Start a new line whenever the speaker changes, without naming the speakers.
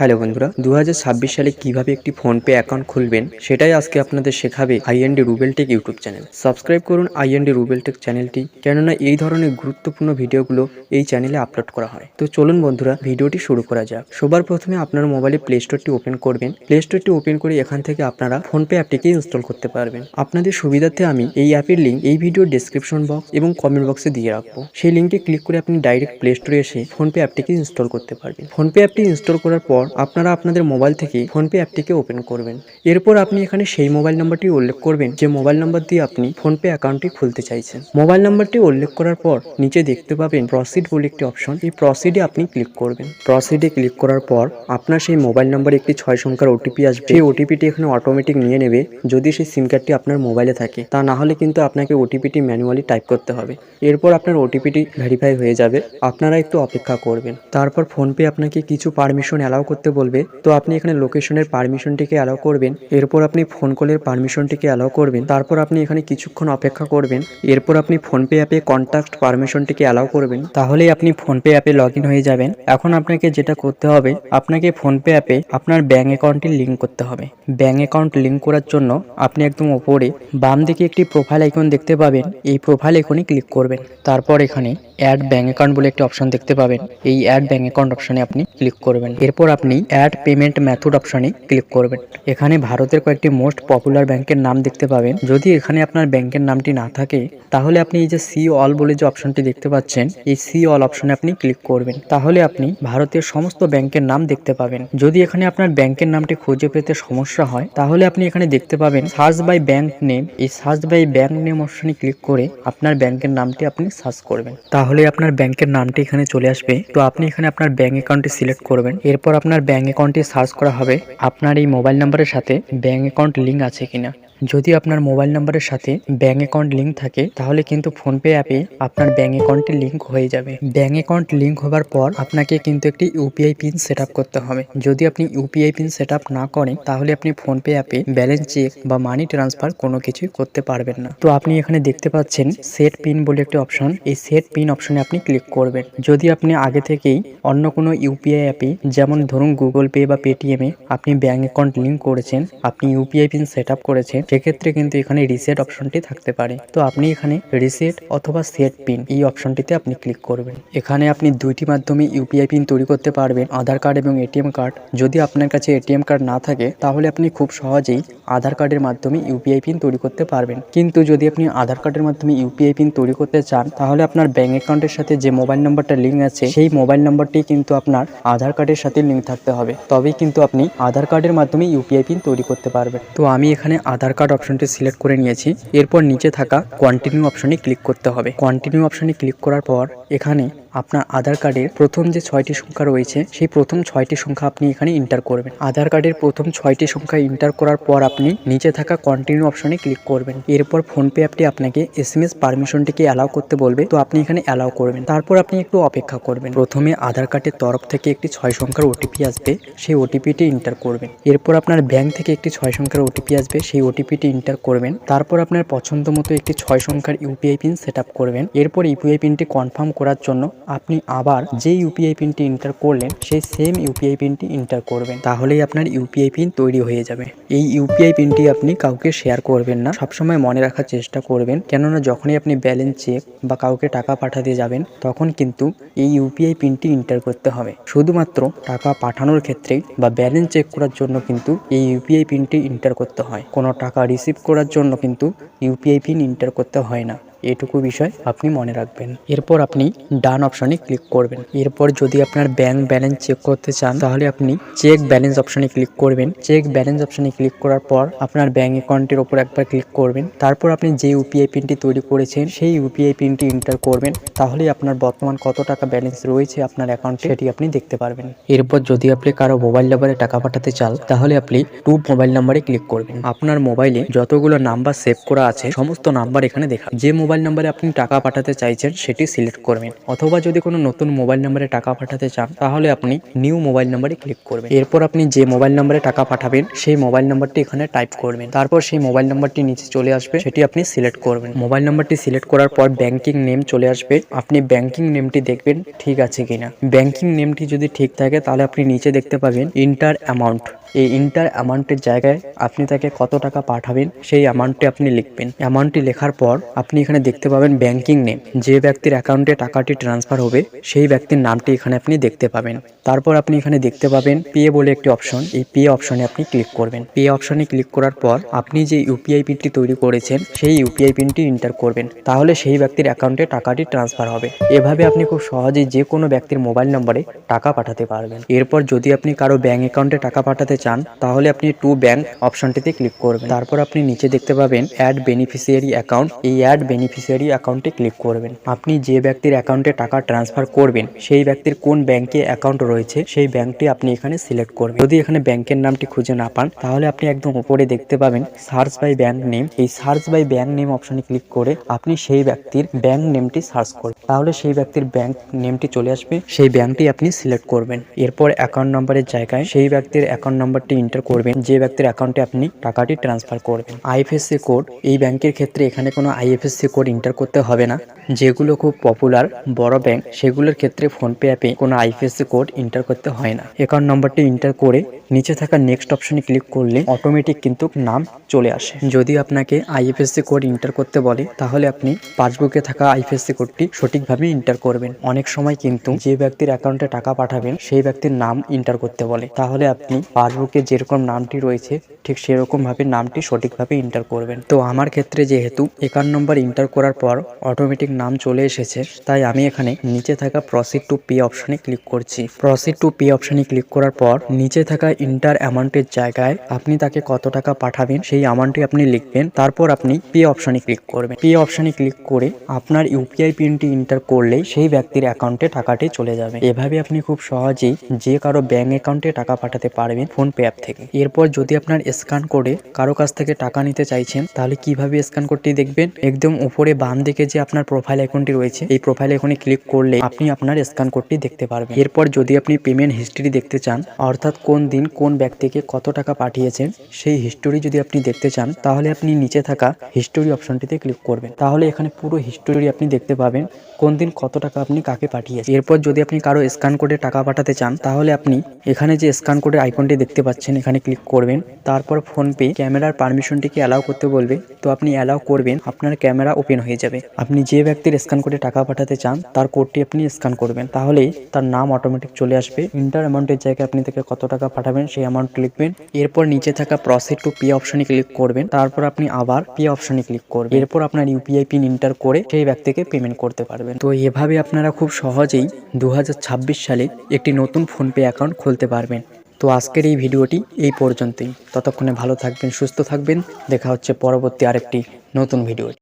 Hello বন্ধুরা দু হাজার ছাব্বিশ সালে কীভাবে একটি ফোনপে অ্যাকাউন্ট খুলবেন সেটাই আজকে আপনাদের শেখাবে IND Rubeltech YouTube channel. Subscribe করুন আইএনডি রুবেলটেক চ্যানেলটি, কেননা এই ধরনের গুরুত্বপূর্ণ ভিডিওগুলো এই চ্যানেলে আপলোড করা হয়। তো চলুন বন্ধুরা, ভিডিওটি শুরু করা যাক। সবার প্রথমে আপনার মোবাইলে প্লে স্টোরটি ওপেন করবেন। প্লে স্টোরটি ওপেন করে এখান থেকে আপনারা ফোনপে অ্যাপটিকে ইনস্টল করতে পারবেন। আপনাদের সুবিধার্থে আমি এই অ্যাপের লিঙ্ক এই ভিডিওর ডেসক্রিপশন বক্স এবং কমেন্ট বক্সে দিয়ে রাখব। সেই লিঙ্কটি ক্লিক করে আপনি ডাইরেক্ট প্লে স্টোরে এসে ফোনপে অ্যাপটিকে ইনস্টল করতে পারবেন। ফোনপে অ্যাপটি ইনস্টল করার পর আপনারা আপনাদের মোবাইল থেকে ফোনপে অ্যাপটিকে ওপেন করবেন। এরপর আপনি এখানে সেই মোবাইল নাম্বারটি উল্লেখ করবেন, যে মোবাইল নাম্বার দিয়ে আপনি ফোনপে অ্যাকাউন্টটি খুলতে চাইছেন। মোবাইল নাম্বারটি উল্লেখ করার পর নিচে দেখতে পাবেন প্রসিড বলে একটি অপশন এই প্রসিডে আপনি ক্লিক করবেন। প্রসিডে ক্লিক করার পর আপনার সেই মোবাইল নাম্বারে একটি ছয় সংখ্যার ওটিপি আসবে। সেই ওটিপিটি এখানে অটোমেটিক নিয়ে নেবে, যদি সেই সিম কার্ডটি আপনার মোবাইলে থাকে। তা না হলে কিন্তু আপনাকে ওটিপিটি ম্যানুয়ালি টাইপ করতে হবে। এরপর আপনার ওটিপিটি ভেরিফাই হয়ে যাবে। আপনারা একটু অপেক্ষা করবেন। তারপর ফোনপে আপনাকে কিছু পারমিশন অ্যালাউ করতে বলবে, তো আপনি এখানে লোকেশনের পারমিশনটিকে অ্যালাউ করবেন, এরপর আপনি ফোন কলের পারমিশনটিকে অ্যালাউ করবেন, তারপর আপনি এখানে কিছুক্ষণ অপেক্ষা করবেন, এরপর আপনি ফোনপে অ্যাপে কন্ট্যাক্ট পারমিশনটিকে অ্যালাউ করবেন, তাহলেই আপনি ফোনপে অ্যাপে লগ হয়ে যাবেন। এখন আপনাকে যেটা করতে হবে, আপনাকে ফোনপে অ্যাপে আপনার ব্যাঙ্ক অ্যাকাউন্টটি লিঙ্ক করতে হবে। ব্যাঙ্ক অ্যাকাউন্ট লিঙ্ক করার জন্য আপনি একদম ওপরে বাম দিকে একটি প্রোফাইল আইকন দেখতে পাবেন, এই প্রোফাইল আইকনে ক্লিক করবেন। তারপর এখানে অ্যাড ব্যাঙ্ক অ্যাকাউন্ট বলে একটি অপশন দেখতে পাবেন, এই অ্যাড ব্যাঙ্ক অ্যাকাউন্ট অপশনে আপনি ক্লিক করবেন। এরপর আপনি অ্যাড পেমেন্ট মেথড অপশনে ক্লিক করবেন। এখানে ভারতের কয়েকটি মোস্ট পপুলার ব্যাংকের নাম দেখতে পাবেন। যদি এখানে আপনার ব্যাংকের নামটি না থাকে, তাহলে আপনি এই যে সি অল বলে যে অপশনটি দেখতে পাচ্ছেন, এই সি অল অপশনে আপনি ক্লিক করবেন। তাহলে আপনি ভারতের সমস্ত ব্যাংকের নাম দেখতে পাবেন। যদি এখানে আপনার ব্যাংকের নামটি খুঁজে পেতে সমস্যা হয়, তাহলে আপনি এখানে দেখতে পাবেন সার্চ বাই ব্যাংক নেম এই সার্চ বাই ব্যাংক নেম অপশনে ক্লিক করে আপনার ব্যাংকের নামটি আপনি সার্চ করবেন। তাহলে আপনার ব্যাংকের নামটি এখানে চলে আসবে। তো আপনি এখানে আপনার ব্যাংক অ্যাকাউন্টটি সিলেক্ট করবেন। এরপর আপনার ব্যাংক অ্যাকাউন্টটি সার্চ করা হবে। আপনার এই মোবাইল নাম্বারের সাথে ব্যাঙ্ক অ্যাকাউন্ট লিঙ্ক আছে কিনা। যদি আপনার মোবাইল নাম্বারের সাথে ব্যাঙ্ক অ্যাকাউন্ট লিঙ্ক থাকে, তাহলে কিন্তু ফোনপে অ্যাপে আপনার ব্যাঙ্ক অ্যাকাউন্টে লিঙ্ক হয়ে যাবে। ব্যাঙ্ক অ্যাকাউন্ট লিঙ্ক হওয়ার পর আপনাকে কিন্তু একটি ইউপিআই পিন সেট করতে হবে। যদি আপনি ইউপিআই পিন সেট না করেন, তাহলে আপনি ফোনপে অ্যাপে ব্যালেন্স চেক বা মানি ট্রান্সফার কোনো কিছুই করতে পারবেন না। তো আপনি এখানে দেখতে পাচ্ছেন সেট পিন বলে একটি অপশন। এই সেট পিন অপশনে আপনি ক্লিক করবেন। যদি আপনি আগে থেকেই অন্য কোনো ইউপিআই অ্যাপে, যেমন ধরুন গুগল পে বা পেটিএমে, আপনি ব্যাঙ্ক অ্যাকাউন্ট লিঙ্ক করেছেন, আপনি ইউপিআই পিন সেট করেছেন সেক্ষেত্রে কিন্তু এখানে রিসেট অপশনটি থাকতে পারে। তো আপনি এখানে রিসেট অথবা সেট পিন এই অপশনটিতে আপনি ক্লিক করবেন। এখানে আপনি দুইটি মাধ্যমে ইউপিআই পিন তৈরি করতে পারবেন, আধার কার্ড এবং এটিএম কার্ড যদি আপনার কাছে এটিএম কার্ড না থাকে, তাহলে আপনি খুব সহজেই আধার কার্ডের মাধ্যমে ইউপিআই পিন তৈরি করতে পারবেন। কিন্তু যদি আপনি আধার কার্ডের মাধ্যমে ইউপিআই পিন তৈরি করতে চান, তাহলে আপনার ব্যাঙ্ক অ্যাকাউন্টের সাথে যে মোবাইল নাম্বারটা লিঙ্ক আছে, সেই মোবাইল নাম্বারটি কিন্তু আপনার আধার কার্ডের সাথে লিঙ্ক থাকতে হবে। তবেই কিন্তু আপনি আধার কার্ডের মাধ্যমে ইউপিআই পিন তৈরি করতে পারবেন। তো আমি এখানে আধার কার্ড অপশনটি সিলেক্ট করে নিয়েছি। এরপর নিচে থাকা কন্টিনিউ অপশনে ক্লিক করতে হবে। কন্টিনিউ অপশনে ক্লিক করার পর এখানে আপনার আধার কার্ডের প্রথম যে ছয়টি সংখ্যা রয়েছে, সেই প্রথম ছয়টি সংখ্যা আপনি এখানে ইন্টার করবেন। আধার কার্ডের প্রথম ছয়টি সংখ্যা ইন্টার করার পর আপনি নিচে থাকা কন্টিনিউ অপশনে ক্লিক করবেন। এরপর ফোনপে অ্যাপটি আপনাকে এস এম এস পারমিশনটিকে অ্যালাউ করতে বলবে, তো আপনি এখানে অ্যালাউ করবেন। তারপর আপনি একটু অপেক্ষা করবেন। প্রথমে আধার কার্ডের তরফ থেকে একটি ছয় সংখ্যার ওটিপি আসবে, সেই ওটিপিটি ইন্টার করবেন। এরপর আপনার ব্যাংক থেকে একটি ছয় সংখ্যার ওটিপি আসবে, সেই ওটিপিটি ইন্টার করবেন। তারপর আপনার পছন্দ মতো একটি ছয় সংখ্যার ইউপিআই পিন সেট করবেন। এরপর ইউপিআই পিনটি কনফার্ম করার জন্য আপনি আবার যে ইউপিআই পিনটি এন্টার করলেন, সেই সেম ইউপিআই পিনটি এন্টার করবেন। তাহলেই আপনার ইউপিআই পিন তৈরি হয়ে যাবে। এই ইউপিআই পিনটি আপনি কাউকে শেয়ার করবেন না। সবসময় মনে রাখার চেষ্টা করবেন, কেননা যখনই আপনি ব্যালেন্স চেক বা কাউকে টাকা পাঠাতে যাবেন, তখন কিন্তু এই ইউপিআই পিনটি এন্টার করতে হবে। শুধুমাত্র টাকা পাঠানোর ক্ষেত্রে বা ব্যালেন্স চেক করার জন্য কিন্তু এই ইউপিআই পিনটি এন্টার করতে হয়। কোনো টাকা রিসিভ করার জন্য কিন্তু ইউপিআই পিন এন্টার করতে হয় না। এটুকু বিষয় আপনি মনে রাখবেন। এরপর আপনি ডান অপশনে ক্লিক করবেন। এরপর যদি আপনার ব্যাংক ব্যালেন্স চেক করতে চান, তাহলে আপনি চেক ব্যালেন্স অপশনে ক্লিক করবেন। চেক ব্যালেন্স অপশনে ক্লিক করার পর আপনার ব্যাংক অ্যাকাউন্টের ওপর একবার ক্লিক করবেন। তারপর আপনি যে ইউপিআই পিনটি তৈরি করেছেন, সেই ইউপিআই পিনটি এন্টার করবেন। তাহলে আপনার বর্তমান কত টাকা ব্যালেন্স রয়েছে আপনার অ্যাকাউন্টে, সেটি আপনি দেখতে পারবেন। এরপর যদি আপনি কারও মোবাইল নাম্বারে টাকা পাঠাতে চান, তাহলে আপনি টু মোবাইল নাম্বারে ক্লিক করবেন। আপনার মোবাইলে যতগুলো নাম্বার সেভ করা আছে, সমস্ত নাম্বার এখানে দেখা যে নাম্বারে আপনি টাকা পাঠাতে চাইছেন, সেটি সিলেক্ট করবেন। অথবা যদি কোনো নতুন মোবাইল নাম্বারে টাকা পাঠাতে চান, তাহলে আপনি নিউ মোবাইল নাম্বারে ক্লিক করবেন। এরপর আপনি যে মোবাইল নাম্বারে টাকা পাঠাবেন, সেই মোবাইল নাম্বারটি এখানে টাইপ করবেন। তারপর সেই মোবাইল নাম্বারটি নিচে চলে আসবে, সেটি আপনি সিলেক্ট করবেন। মোবাইল নাম্বারটি সিলেক্ট করার পর ব্যাংকিং নেম চলে আসবে। আপনি ব্যাংকিং নেমটি দেখবেন, ঠিক আছে কিনা। ব্যাংকিং নেমটি যদি ঠিক থাকে, তাহলে আপনি নিচে দেখতে পাবেন ইন্টার অ্যামাউন্ট এই ইন্টার অ্যামাউন্টের জায়গায় আপনি তাকে কত টাকা পাঠাবেন, সেই অ্যামাউন্টটি আপনি লিখবেন। অ্যামাউন্টটি লেখার পর আপনি এখানে দেখতে পাবেন ব্যাংকিং নেম যে ব্যক্তির অ্যাকাউন্টে টাকাটি ট্রান্সফার হবে, সেই ব্যক্তির নামটি এখানে আপনি দেখতে পাবেন। তারপর আপনি এখানে দেখতে পাবেন পে বলে একটি অপশন এই পে অপশনে আপনি ক্লিক করবেন। পে অপশনে ক্লিক করার পর আপনি যে ইউপিআই পিনটি তৈরি করেছেন, সেই ইউপিআই পিনটি এন্টার করবেন। তাহলে সেই ব্যক্তির অ্যাকাউন্টে টাকাটি ট্রান্সফার হবে। এভাবে আপনি খুব সহজেই যে কোনো ব্যক্তির মোবাইল নম্বরে টাকা পাঠাতে পারবেন। এরপর যদি আপনি কারও ব্যাঙ্ক অ্যাকাউন্টে টাকা পাঠাতে চান, তাহলে আপনি টু ব্যাংক অপশনটিতে ক্লিক করবেন। তারপর আপনি নিচে দেখতে পাবেন অ্যাড বেনিফিশিয়ারি অ্যাকাউন্ট। এই অ্যাড বেনিফিশিয়ারি অ্যাকাউন্টে ক্লিক করবেন। আপনি যে ব্যক্তির অ্যাকাউন্টে টাকা ট্রান্সফার করবেন, সেই ব্যক্তির কোন ব্যাংকে অ্যাকাউন্ট রয়েছে, সেই ব্যাংকটি আপনি এখানে সিলেক্ট করবেন। যদি এখানে ব্যাংকের নামটি খুঁজে না পান, তাহলে আপনি একদম উপরে দেখতে পাবেন সার্চ বাই ব্যাংক নেম। এই সার্চ বাই ব্যাংক নেম অপশনে ক্লিক করে আপনি সেই ব্যক্তির ব্যাংক নেমটি সার্চ করবেন। তাহলে সেই ব্যক্তির ব্যাংক নেমটি চলে আসবে, সেই ব্যাংকটি আপনি সিলেক্ট করবেন। এরপর অ্যাকাউন্ট নম্বরের জায়গায় সেই ব্যক্তির অ্যাকাউন্ট নম্বরটি এন্টার করবেন। যে ব্যক্তির অ্যাকাউন্টে আপনি টাকাটি ট্রান্সফার করবেন। আইএফএসসি কোড এই ব্যাংকের ক্ষেত্রে এখানে কোনো আইএফএসসি কোড এন্টার করতে হবে না। যেগুলো খুব পপুলার বড় ব্যাংক সেগুলোর ক্ষেত্রে ফোনপে অ্যাপে কোনো আইএফএসসি কোড এন্টার করতে হয় না। অ্যাকাউন্ট নম্বরটি এন্টার করে নিচে থাকা নেক্সট অপশনে ক্লিক করলে অটোমেটিক কিন্তু নাম চলে আসে। যদি আপনাকে আইএফএসসি কোড এন্টার করতে বলে, তাহলে আপনি পাসবুকে থাকা আইএফএসসি কোডটি সঠিকভাবে এন্টার করবেন। অনেক সময় কিন্তু যে ব্যক্তির অ্যাকাউন্টে টাকা পাঠাবেন, সেই ব্যক্তির নাম এন্টার করতে বলে। তাহলে আপনি পাসবুকে যেরকম নামটি রয়েছে, ঠিক সেরকম ভাবে নামটি সঠিকভাবে ইন্টার করবেন। তো আমার ক্ষেত্রে যেহেতু একান্ন নম্বর ইন্টার করার পর অটোমেটিক নাম চলে এসেছে, তাই আমি এখানে নিচে থাকা প্রসিড টু পে অপশনে ক্লিক করছি। প্রসিড টু পে অপশনে ক্লিক করার পর নিচে থাকা ইন্টার অ্যামাউন্টের জায়গায় আপনি তাকে কত টাকা পাঠাবেন সেই অ্যামাউন্টটি আপনি লিখবেন, তারপর আপনি পে অপশনে ক্লিক করবেন। পে অপশনে ক্লিক করে আপনার ইউপিআই পিনটি ইন্টার করলেই সেই ব্যক্তির অ্যাকাউন্টে টাকাটি চলে যাবে। এভাবে আপনি খুব সহজেই যে কারও ব্যাঙ্ক অ্যাকাউন্টে টাকা পাঠাতে পারবেন ফোন পে অ্যাপ থেকে। এরপর যদি আপনার স্ক্যান করে কারও কাছ থেকে টাকা নিতে চাইছেন, তাহলে কীভাবে স্ক্যান কোডটি দেখবেন? একদম উপরে বাম দিকে যে আপনার প্রোফাইল অ্যাকাউন্টটি রয়েছে, এই প্রোফাইল অ্যাকাউন্টে ক্লিক করলে আপনি আপনার স্ক্যান কোডটি দেখতে পারবেন। এরপর যদি আপনি পেমেন্ট হিস্ট্রি দেখতে চান, অর্থাৎ কোন দিন কোন ব্যক্তিকে কত টাকা পাঠিয়েছেন, সেই হিস্টোরি যদি আপনি দেখতে চান, তাহলে আপনি নিচে থাকা হিস্টোরি অপশনটিতে ক্লিক করবেন। তাহলে এখানে পুরো হিস্টোরি আপনি দেখতে পাবেন কোন দিন কত টাকা আপনি কাকে পাঠিয়েছেন। এরপর যদি আপনি কারও স্ক্যান কোডে টাকা পাঠাতে চান, তাহলে আপনি এখানে যে স্ক্যান কোডের আইকনটি দেখতে পাচ্ছেন, এখানে ক্লিক করবেন। তারপর ফোনপে ক্যামেরার পারমিশনটিকে অ্যালাউ করতে বলবে। তো আপনি অ্যালাউ করবেন, আপনার ক্যামেরা ওপেন হয়ে যাবে। আপনি যে ব্যক্তির স্ক্যান করে টাকা পাঠাতে চান, তার কোডটি আপনি স্ক্যান করবেন। তাহলেই তার নাম অটোমেটিক চলে আসবে। ইন্টার অ্যামাউন্টের জায়গায় আপনি তাকে কত টাকা পাঠাবেন, সেই অ্যামাউন্ট লিখবেন এরপর নিচে থাকা প্রসিড টু পে অপশনে ক্লিক করবেন। তারপর আপনি আবার পে অপশনে ক্লিক করবেন। এরপর আপনার ইউপিআই পিন ইন্টার করে সেই ব্যক্তিকে পেমেন্ট করতে পারবেন। তো এভাবে আপনারা খুব সহজেই দু হাজার ছাব্বিশ সালে একটি নতুন ফোনপে অ্যাকাউন্ট খুলতে পারবেন। তো আজকের এই ভিডিওটি এই পর্যন্তই। ততক্ষণে ভালো থাকবেন, সুস্থ থাকবেন। দেখা হচ্ছে পরবর্তী আরেকটি নতুন ভিডিও